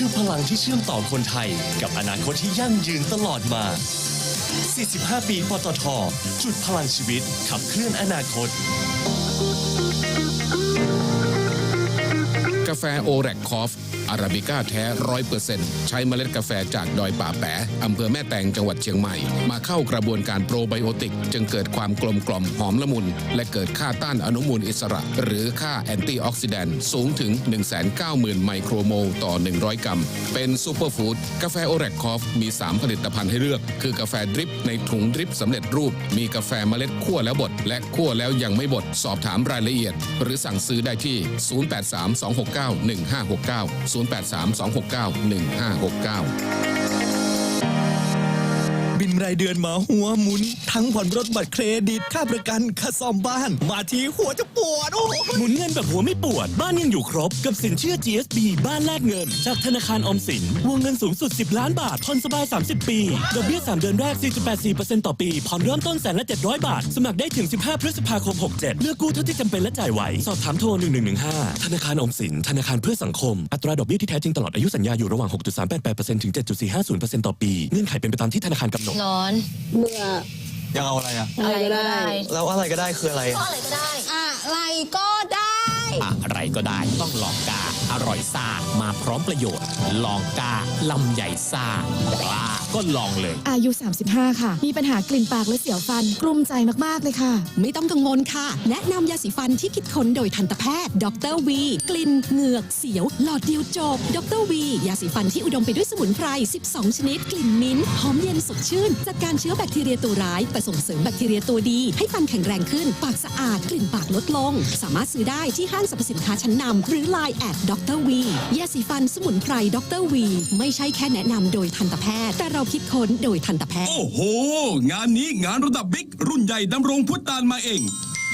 คือพลังที่เชื่อมต่อคนไทย กับอนาคตที่ยั่งยืนตลอดมา 45 ปี ปตท จุดพลังชีวิต ขับเคลื่อนอนาคต กาแฟโอแรกคอฟ อาราบิก้าแท้ร้อยเปอร์เซ็นต์ใช้เมล็ดกาแฟจากดอยป่าแปะอำเภอแม่แตงจังหวัดเชียงใหม่ มาเข้ากระบวนการโปรไบโอติก จึงเกิดความกลมกล่อมหอมละมุน และเกิดค่าต้านอนุมูลอิสระ หรือค่าแอนตี้ออกซิแดนต์สูงถึง 190,000 ไมโครโมลต่อ 100 กรัม เป็นซูเปอร์ฟู้ดกาแฟโอแรกคอฟมี 3 ผลิตภัณฑ์ให้เลือก คือกาแฟดริปในถุงดริปสำเร็จรูป มีกาแฟเมล็ดคั่วแล้วบดและคั่วแล้วยังไม่บดสอบถามรายละเอียด หรือสั่งซื้อได้ที่ 0832691569 0832691569บิน รายเดือนมาหัวหมุน ทั้งผ่อนรถบัตรเครดิต ค่าประกันค่าซ่อมบ้าน มาทีหัวจะปวดโอ้โหหมุนเงินแบบหัวไม่ปวด บ้านยังอยู่ครบกับสินเชื่อ GSB บ้านแลกเงิน จากธนาคารออมสิน วงเงินสูงสุด 10 ล้านบาทผ่อนสบาย 30 ปีดอกเบี้ย 3 เดือนแรก 4.84%ต่อปีผ่อนเริ่มต้นแสนละ700 บาท สมัครได้ถึง 15 พฤษภาคม 67 เลือกกู้เท่าที่จำเป็นและจ่ายไหวสอบถามโทร 1115 ธนาคารออมสิน ธนาคารเพื่อสังคม อัตราดอกเบี้ยที่แท้จริงตลอดอายุสัญญาอยู่ระหว่าง 6.388%ถึง 7.450%ต่อปี เงื่อนไขเป็นไปตามที่ธนาคารกำหนดร้อน เบื่อยังเอาอะไรอะ อะไรก็ได้ แล้วอะไรก็ได้คืออะไรก็อะไรก็ได้ อะไรก็ได้ อะไรก็ได้ต้องลองกา อร่อยซ่ามาพร้อมประโยชน์ ลองกาลำใหญ่ซ่ากล้า ก็ลองเลย อายุ 35 ค่ะ มีปัญหากลิ่นปากและเสียวฟัน กลุ้มใจมาก ๆ เลยค่ะ ไม่ต้องกังวลค่ะ แนะนำยาสีฟันที่คิดค้นโดยทันตแพทย์ดรวีกลิ่นเหงือกเสียว หลอดเดียวจบดรวียาสีฟันที่อุดมไปด้วยสมุนไพร 12 ชนิด กลิ่นมิ้นท์หอมเย็นสดชื่น จัดการเชื้อแบคทีเรียตัวร้ายไปส่งเสริมแบคทีเรียตัวดี ให้ฟันแข็งแรงขึ้น ปากสะอาด กลิ่นปากลดลง สามารถซื้อได้ที่ห้างสรรพสินค้าชั้นนำหรือ Line แอดดรวียาสีฟันสมุนไพรดรวีไม่ใช่แค่แนะนำโดยทันตแพทย์แต่เราคิดค้นโดยทันตแพทย์ โอ้โห งานนี้งานระดับบิ๊กรุ่นใหญ่ดำรงพุทธานมาเอง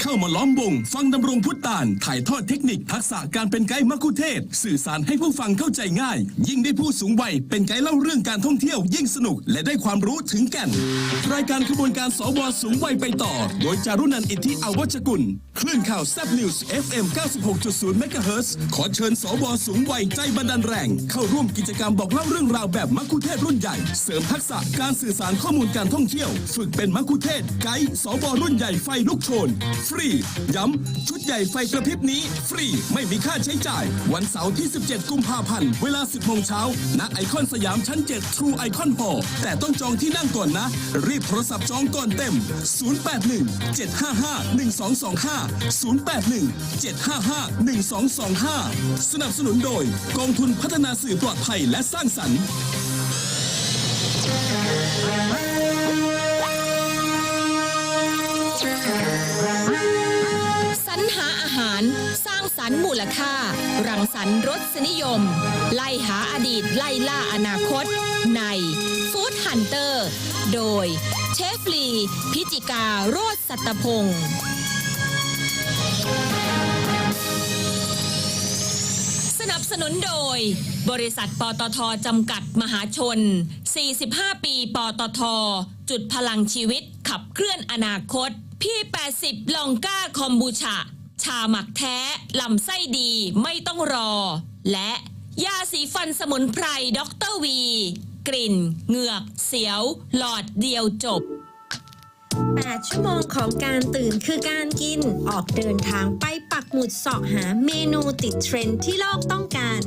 เข้ามาล้อมวงฟังดำรงพุทธตาน ถ่ายทอดเทคนิคทักษะการเป็นไกด์มักคุเทศ สื่อสารให้ผู้ฟังเข้าใจง่าย ยิ่งได้ผู้สูงวัยเป็นไกด์เล่าเรื่องการท่องเที่ยวยิ่งสนุก และได้ความรู้ถึงแก่น รายการขบวนการสวสูงวัยไปต่อ โดยจารุนันท์อิทธิอวัชกุลคลื่นข่าวแซบนิวส์ FM 96.0เมกะเฮิรตซ์ขอเชิญสวสูงวัยใจบันดาลแรง เข้าร่วมกิจกรรมบอกเล่าเรื่องราวแบบมักคุเทศรุ่นใหญ่ เสริมทักษะการสื่อสารข้อมูลการท่องเที่ยว ฝึกเป็นมักคุเทศไกด์สวรุ่นใหญ่ไฟลุกโชนฟรี ย้ำ ชุดใหญ่ไฟกระพริบนี้ ฟรีไม่มีค่าใช้จ่าย วันเสาร์ที่ 17 กุมภาพันธ์ เวลา 10โมงเช้าณไอคอนสยามชั้น 7 True Icon Hall แต่ต้องจองที่นั่งก่อนนะ รีบโทรศัพท์จองก่อนเต็ม 081 755 1225 081 755 1225 สนับสนุนโดยกองทุนพัฒนาสื่อปลอดภัยและสร้างสรรค์ ร้ารรค์มูลค่า รังสรรค์รสนิยม ไล่หาอดีตไล่ล่าอนาคต ในฟู้ดฮันเตอร์ โดยเชฟลี พิจิกาโรสสัตพงศ์สนับสนุนโดย บริษัทปตทจำกัดมหาชน 45 ปีปตท จุดพลังชีวิตขับเคลื่อนอนาคต พี่ 80 ลองก้าคอมบูชา ชาหมักแท้ลำไส้ดีไม่ต้องรอ และยาสีฟันสมุนไพรด็อกเตอร์วี กลิ่น เหงือก เสียว หลอดเดียวจบ 8 ชั่วโมงของการตื่นคือการกิน ออกเดินทางไปปักหมุดเสาะหาเมนูติดเทรนด์ที่โลกต้องการ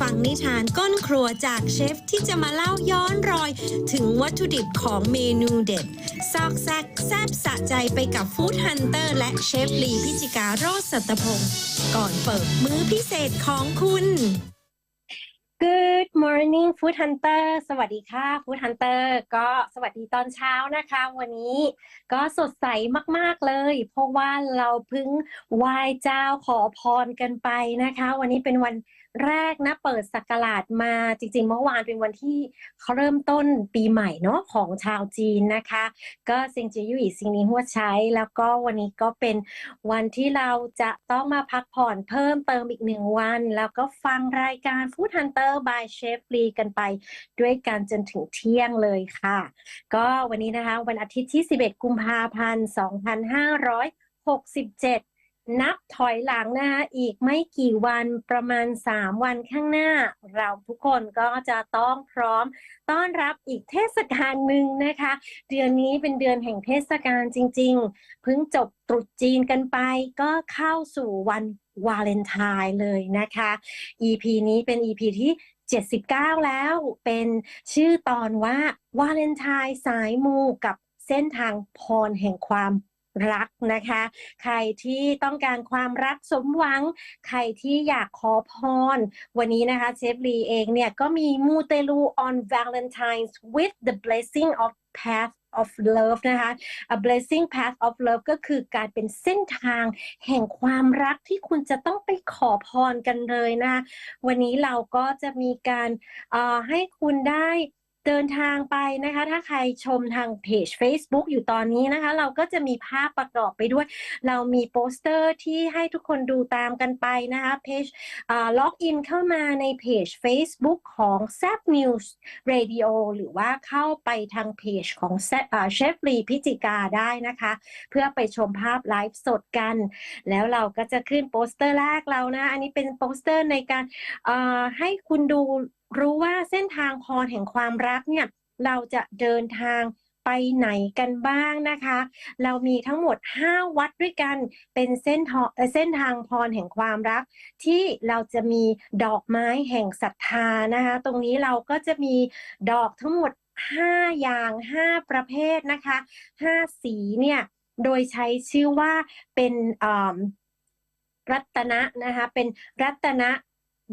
ฟังนิทานก้นครัวจากเชฟที่จะมาเล่าย้อนรอย ถึงวัตถุดิบของเมนูเด็ด ซอกแซกแซบสะใจไปกับฟู้ดฮันเตอร์และเชฟลีพิจิการโรสสัตพงศ์ก่อนเปิดมื้อพิเศษของคุณ Good morning Food Hunter สวัสดีค่ะ Food Hunter ก็สวัสดีตอนเช้านะคะ วันนี้ก็สดใสมากๆเลย เพราะว่าเราเพิ่งไหว้เจ้าขอพรกันไปนะคะ วันนี้เป็นวัน แรกนะเปิดสักราชมาจริงๆ เมื่อวานเป็นวันที่เขาเริ่มต้นปีใหม่เนาะของชาวจีนนะคะ ก็ซิงจียู่อีซิงนี้หัวใช้ แล้วก็วันนี้ก็เป็นวันที่เราจะต้องมาพักผ่อนเพิ่มเติมอีกหนึ่งวัน แล้วก็ฟังรายการ Food Hunter by Chef Lee กันไปด้วยกันจนถึงเที่ยงเลยค่ะ ก็วันนี้นะคะวันอาทิตย์ที่ 11 กุมภาพันธ์ 2567 นับถอยหลังนะคะอีกไม่กี่วันประมาณ 3 วันข้างหน้า เราทุกคนก็จะต้องพร้อม ต้อนรับอีกเทศกาลหนึ่งนะคะ เดือนนี้เป็นเดือนแห่งเทศกาลจริง ๆ เพิ่งจบตรุษจีนกันไป ก็เข้าสู่วันวาเลนไทน์เลยนะคะ EP นี้เป็น EP ที่79 แล้วเป็นชื่อตอนว่าวาเลนไทน์สายมูกับเส้นทางพรแห่งความ รักนะคะ ใครที่ต้องการความรักสมหวัง ใครที่อยากขอพร วันนี้นะคะเชฟลีเองเนี่ยก็มีมูเตลู on Valentine's with the blessing of path of love นะคะ a blessing path of love ก็คือการเป็นเส้นทางแห่งความรักที่คุณจะต้องไปขอพรกันเลยนะคะ วันนี้เราก็จะมีการเอ่อให้คุณได้ เดินทางไปนะคะ ถ้าใครชมทางเพจ Facebook อยู่ตอนนี้นะคะ เราก็จะมีภาพประกอบไปด้วย เรามีโปสเตอร์ที่ให้ทุกคนดูตามกันไปนะคะเพจล็อกอินเข้ามาในเพจ Facebook ของ z a p News Radio หรือว่าเข้าไปทางเพจของเชฟรีพิจิกาได้นะคะ เพื่อไปชมภาพไลฟ์สดกัน แล้วเราก็จะขึ้นโปสเตอร์แรกเรานะ อันนี้เป็นโปสเตอร์ในการให้คุณดู รู้ว่าเส้นทางพรแห่งความรักเนี่ยเราจะเดินทางไปไหนกันบ้างนะคะ เรามีทั้งหมด 5 วัดด้วยกันเป็นเส้นทางเอ่อเส้นทางพรแห่งความรัก ที่เราจะมีดอกไม้แห่งศรัทธานะคะ ตรงนี้เราก็จะมีดอกทั้งหมด 5 อย่าง 5 ประเภทนะคะ 5 สีเนี่ยโดยใช้ชื่อว่าเป็นอ่ารัตนะนะคะเป็นรัตนะ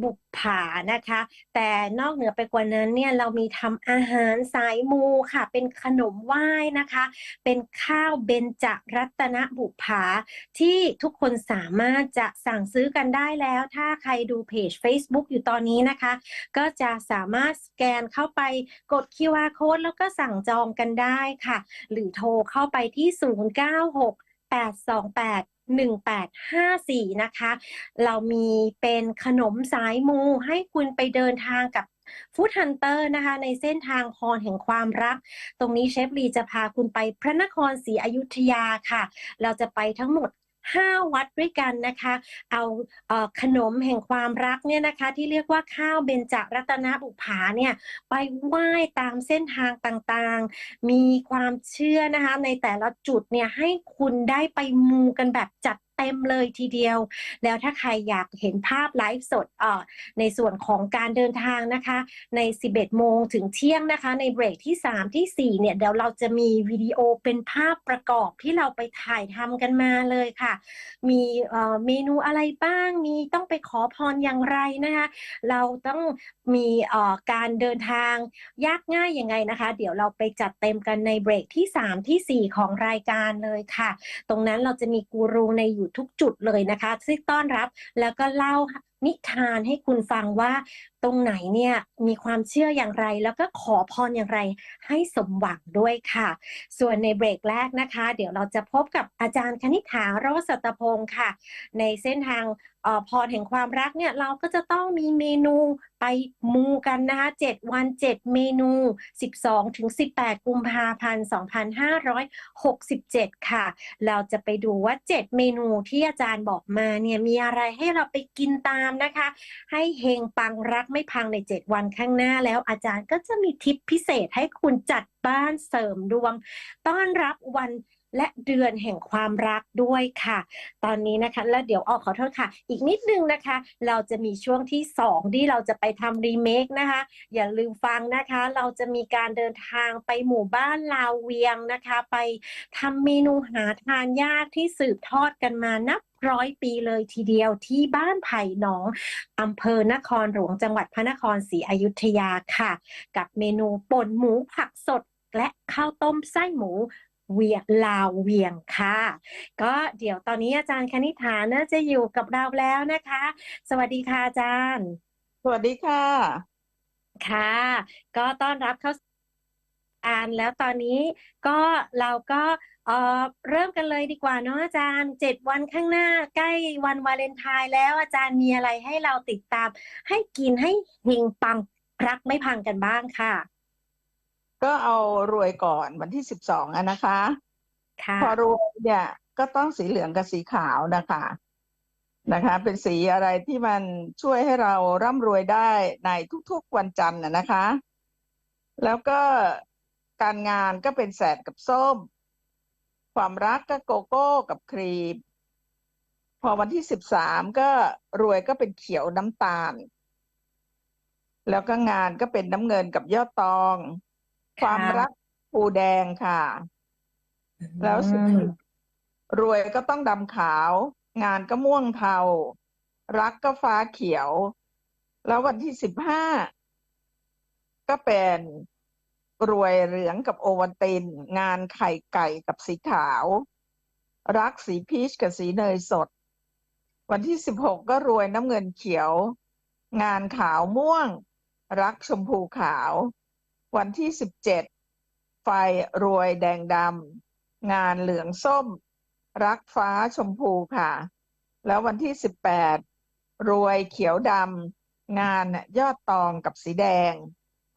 บุปผานะคะ แต่นอกเหนือไปกว่านั้นเนี่ยเรามีทำอาหารสายมูค่ะ เป็นขนมไหว้นะคะ เป็นข้าวเบญจรัตนบุปผาที่ทุกคนสามารถจะสั่งซื้อกันได้แล้ว ถ้าใครดูเพจ Facebook อยู่ตอนนี้นะคะ ก็จะสามารถสแกนเข้าไปกด QR code แล้วก็สั่งจองกันได้ค่ะ หรือโทรเข้าไปที่ 096 828 1854 นะคะ เรามีเป็นขนมสายมูให้คุณไปเดินทางกับฟู้ดฮันเตอร์นะคะ ในเส้นทางพรแห่งความรัก ตรงนี้เชฟลีจะพาคุณไปพระนครศรีอยุธยาค่ะ เราจะไปทั้งหมด 5 วัดด้วยกันนะคะ เอาเอ่อขนมแห่งความรักเนี่ยนะคะ ที่เรียกว่าข้าวเบญจรัตนบุภาเนี่ยไปไหว้ตามเส้นทางต่างๆ มีความเชื่อนะคะในแต่ละจุดเนี่ยให้คุณได้ไปมูกันแบบจัด เต็มเลยทีเดียว แล้วถ้าใครอยากเห็นภาพไลฟ์สดในส่วนของการเดินทางนะคะ ใน 11 โมงถึงเที่ยงนะคะ ในเบรกที่ 3 ที่ 4 เนี่ยเดี๋ยวเราจะมีวิดีโอเป็นภาพประกอบที่เราไปถ่ายทำกันมาเลยค่ะ มีเมนูอะไรบ้าง มีต้องไปขอพรอย่างไรนะคะ เราต้องมีการเดินทางยากง่ายยังไงนะคะ เดี๋ยวเราไปจัดเต็มกันในเบรกที่ 3 ทีสี่4 ของรายการเลยค่ะ ตรงนั้นเราจะมีกูรูในอยู่ทุกจุดเลยนะคะที่ต้อนรับแล้วก็เล่า นิทานให้คุณฟังว่าตรงไหนเนี่ยมีความเชื่ออย่างไร แล้วก็ขอพรอย่างไรให้สมหวังด้วยค่ะ ส่วนในเบรกแรกนะคะ เดี๋ยวเราจะพบกับอาจารย์คณิษฐาโรสตพงศ์ค่ะ ในเส้นทางออพรแห่งความรักเนี่ยเราก็จะต้องมีเมนูไปมูกันนะคะ7วัน 7 เมนู 12ถึง18 กุมภาพันธ์ 2567 ค่ะ เราจะไปดูว่า 7 เมนูที่อาจารย์บอกมาเนี่ยมีอะไรให้เราไปกินตาามนะคะ ให้เฮงปังรักไม่พังใน 7 วันข้างหน้าแล้วอาจารย์ก็จะมีทิปพิเศษให้คุณจัดบ้านเสริมดวง ต้อนรับวันและเดือนแห่งความรักด้วยค่ะ ตอนนี้นะคะ แล้วเดี๋ยวออกขอโทษค่ะ อีกนิดนึงนะคะ เราจะมีช่วงที่ 2 ที่เราจะไปทำรีเมคนะคะ อย่าลืมฟังนะคะ เราจะมีการเดินทางไปหมู่บ้านลาวเวียงนะคะ ไปทำเมนูหาทานยากที่สืบทอดกันมานับ ร้อยปีเลยทีเดียวที่บ้านไผ่หนองอำเภอนครหลวงจังหวัดพระนครศรีอยุธยาค่ะ กับเมนูป่นหมูผักสดและข้าวต้มไส้หมูเวียงลาวเวียงค่ะ ก็เดี๋ยวตอนนี้อาจารย์คณิษฐาน่าจะอยู่กับเราแล้วนะคะ สวัสดีค่ะอาจารย์ สวัสดีค่ะ ค่ะ ก็ต้อนรับเข้าสู่อ่านแล้วตอนนี้ก็เราก็ เอ่อเริ่มกันเลยดีกว่าเนาะอาจารย์เจ็ดวันข้างหน้า ใกล้วันวาเลนไทน์แล้วอาจารย์มีอะไรให้เราติดตาม ให้กินให้เฮงปังรักไม่พังกันบ้างค่ะ ก็เอารวยก่อนวันที่สิบสองอะนะคะ ค่ะพอรวยเนี่ยก็ต้องสีเหลืองกับสีขาวนะคะนะคะ เป็นสีอะไรที่มันช่วยให้เราร่ำรวยได้ในทุกๆวันจันทร์นะนะคะ แล้วก็การงานก็เป็นแสดกับส้ม ความรักก็โกโก้กับครีม พอวันที่สิบสามก็รวยก็เป็นเขียวน้ำตาล แล้วก็งานก็เป็นน้ำเงินกับยอดตอง ความรักปูแดงค่ะ แล้วสรวยก็ต้องดำขาว งานก็ม่วงเทา รักก็ฟ้าเขียว แล้ววันที่สิบห้าก็เป็น รวยเหลืองกับโอวัลติน งานไข่ไก่กับสีขาว รักสีพีชกับสีเนยสด วันที่สิบหกก็รวยน้ำเงินเขียว งานขาวม่วง รักชมพูขาว วันที่สิบเจ็ดไฟรวยแดงดำงานเหลืองส้ม รักฟ้าชมพูค่ะ แล้ววันที่สิบแปดรวยเขียวดำงานยอดตองกับสีแดง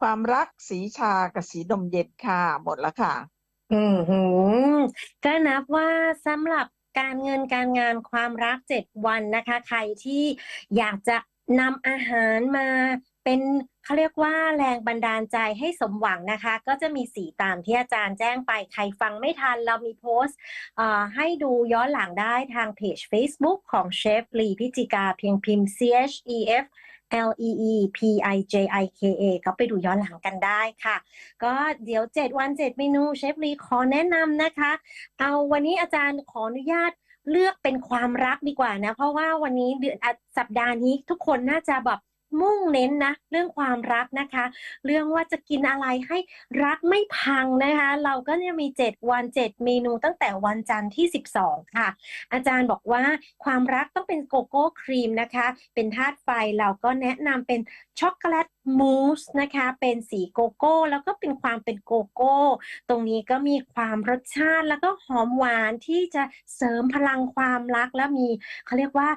ความรักสีชากับสีนมเย็นค่ะ หมดแล้วค่ะ อืมหืมก็นับว่าสำหรับการเงินการงานความรักเจ็ดวันนะคะ ใครที่อยากจะนำอาหารมาเป็นเขาเรียกว่าแรงบันดาลใจให้สมหวังนะคะ ก็จะมีสีตามที่อาจารย์แจ้งไปใครฟังไม่ทัน เรามีโพสต์ให้ดูย้อนหลังได้ทางเพจ Facebook ของเชฟลีพิจิกาเพียงพิมพ์ C H E F L E E P I J I K A ก็ไปดูย้อนหลังกันได้ค่ะ ก็เดี๋ยว 7 วัน 7 เมนูเชฟลีขอแนะนำนะคะ เอาวันนี้อาจารย์ขออนุญาตเลือกเป็นความรักดีกว่านะ เพราะว่าวันนี้เดือนสัปดาห์นี้ทุกคนน่าจะแบบ มุ่งเน้นนะเรื่องความรักนะคะ เรื่องว่าจะกินอะไรให้รักไม่พังนะคะ เราก็จะมี 7 วัน 7 เมนูตั้งแต่วันจันทร์ที่ 12 ค่ะ อาจารย์บอกว่าความรักต้องเป็นโกโก้ครีมนะคะ เป็นธาตุไฟเราก็แนะนำเป็นช็อกโกแลตมูสนะคะ เป็นสีโกโก้ แล้วก็เป็นความเป็นโกโก้ ตรงนี้ก็มีความรสชาติแล้วก็หอมหวานที่จะเสริมพลังความรักและมีเขาเรียกว่า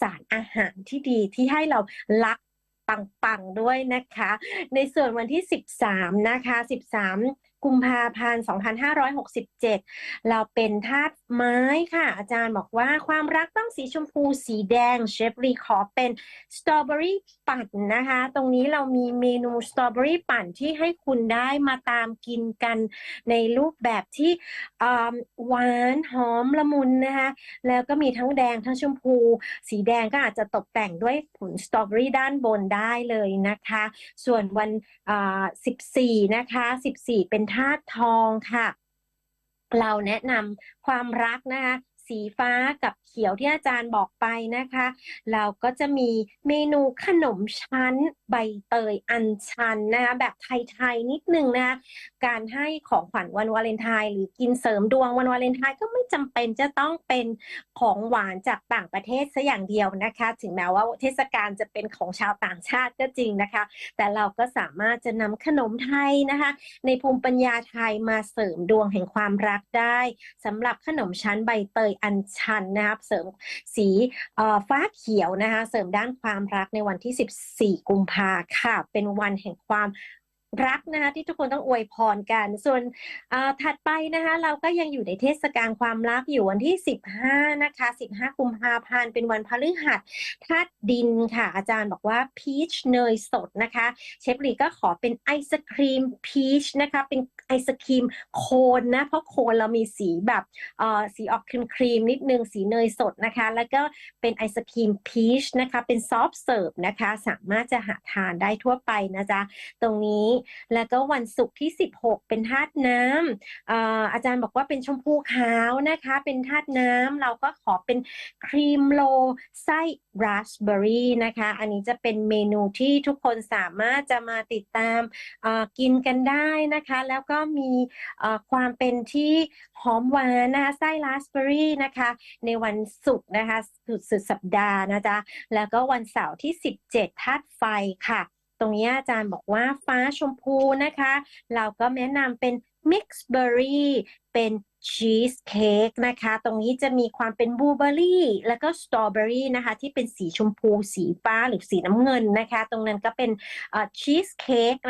สารอาหารที่ดีที่ให้เรารัก ปังๆด้วยนะคะ ในส่วนวันที่ 13 นะคะ 13 กุมภาพันธ์ 2567 เราเป็นธาตุ ไม้ค่ะ อาจารย์บอกว่าความรักต้องสีชมพูสีแดงเชฟรีขอเป็นสตรอเบอรี่ปั่นนะคะ ตรงนี้เรามีเมนูสตรอเบอรี่ปั่นที่ให้คุณได้มาตามกินกันในรูปแบบที่หวานหอมละมุนนะคะแล้วก็มีทั้งแดงทั้งชมพู สีแดงก็อาจจะตกแต่งด้วยผลสตรอเบอรี่ด้านบนได้เลยนะคะ ส่วนวันอ่า14 นะคะ 14 เป็นธาตุทองค่ะ เราแนะนำความรักนะคะ สีฟ้ากับเขียวที่อาจารย์บอกไปนะคะ เราก็จะมีเมนูขนมชั้นใบเตยอัญชันนะคะแบบไทยๆนิดนึงนะคะการให้ของขวัญวันวาเลนไทน์หรือกินเสริมดวงวันวาเลนไทน์ก็ไม่จำเป็นจะต้องเป็นของหวานจากต่างประเทศซะอย่างเดียวนะคะ ถึงแม้ว่าเทศกาลจะเป็นของชาวต่างชาติก็จริงนะคะ แต่เราก็สามารถจะนำขนมไทยนะคะ ในภูมิปัญญาไทยมาเสริมดวงแห่งความรักได้สำหรับขนมชั้นใบเตยอัญชันนะครับเสริมสีฟ้าเขียวนะคะเสริมด้านความรักในวันที่ 14 กุมภาค่ะ เป็นวันแห่งความรักนะคะที่ทุกคนต้องอวยพรกัน ส่วนถัดไปนะคะเราก็ยังอยู่ในเทศกาลความรักอยู่วันที่ 15 นะคะ 15 กุมภาพันธ์เป็นวันพฤหัสธาตุดินค่ะ อาจารย์บอกว่าพีชเนยสดนะคะ เชฟลีก็ขอเป็นไอศครีมพีชนะคะเป็น ไอศครีมโคนนะ เพราะโคนเรามีสีแบบเอ่อสีออกครีมครีมๆนิดนึงสีเนยสดนะคะ แล้วก็เป็นไอศครีมพีชนะคะ เป็นซอฟต์เสิร์ฟนะคะ สามารถจะหาทานได้ทั่วไปนะจ๊ะ ตรงนี้แล้วก็วันศุกร์ที่ 16 เป็นธาตุน้ำเอ่ออาจารย์บอกว่าเป็นชมพูขาวนะคะ เป็นธาตุน้ำเราก็ขอเป็นครีมโลไส้ราสเบอร์รี่นะคะ อันนี้จะเป็นเมนูที่ทุกคนสามารถจะมาติดตามออกินกันได้นะคะ แล้วก็็มีความเป็นที่หอมหวานนะคะไส้ราสเบอร์รี่นะคะ ในวันศุกร์นะคะสุดสุดสัปดาห์นะจ๊ะแล้วก็วันเสาร์ที่ 17ธาตุไฟค่ะ ตรงนี้อาจารย์บอกว่าฟ้าชมพูนะคะ เราก็แนะนำเป็น mix berry เป็นชีสเค้กนะคะ ตรงนี้จะมีความเป็นบลูเบอร์รี่แล้วก็สตรอเบอรี่นะคะที่เป็นสีชมพู สีฟ้าหรือสีน้ำเงินนะคะ ตรงนั้นก็เป็นชีสเค้กนะคะ